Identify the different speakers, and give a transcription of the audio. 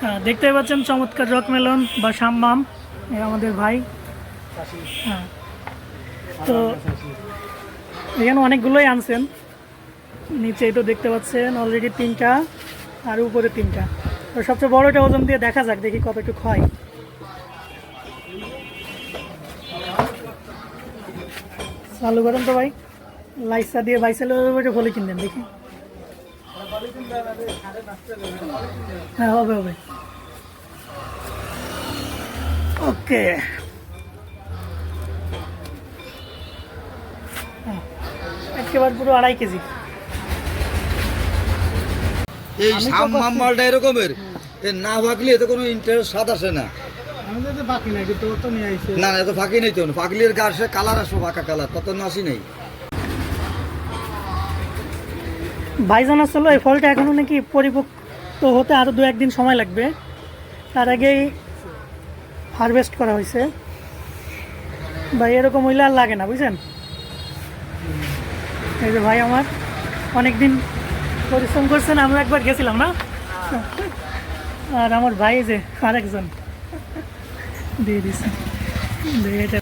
Speaker 1: হ্যাঁ দেখতে পাচ্ছেন চমৎকার রকমেলন বা সাম্মাম আমাদের ভাই। হ্যাঁ। তো এখানে অনেকগুলোই আনছেন। নিচেই তো দেখতে পাচ্ছেন অলরেডি তিনটা, আর উপরে তিনটা। তো সবচেয়ে বড়টা ওজন দিয়ে দেখা যাক, দেখি কতটুকু হয়। চালু করেন তো ভাই। লাইসা দিয়ে বাইসালের ফলে কিনবেন, দেখি। হ্যাঁ হবে হবে। ওকে। একেবারে পুরো আড়াই কেজি।
Speaker 2: এই সাম মালটা এরকমের? এ না ফাঁকলে এতে কোনো ইন্টারেস্ট স্বাদ আসে না।
Speaker 1: আমাদের নাই কিন্তু তো নিয়ে আইছে।
Speaker 2: না না এত ফাঁকি নেই তো। ফাঁকলির গাছ কালার আসো ফাঁকা কালার তত নাসি নেই।
Speaker 1: ভাইজান আসলে এই ফলটা এখনও নাকি পরিপক্ত হতে আরও দু একদিন সময় লাগবে। তার আগেই হারভেস্ট করা হয়েছে। ভাই, এরকম হইলে আর লাগে না, বুঝছেন? এই যে ভাই আমার অনেকদিন পরিশ্রম করছেন আমরা একবার গেছিলাম না? আর আমার ভাই যে আরেকজন। দিয়ে দিচ্ছে দিয়ে এটা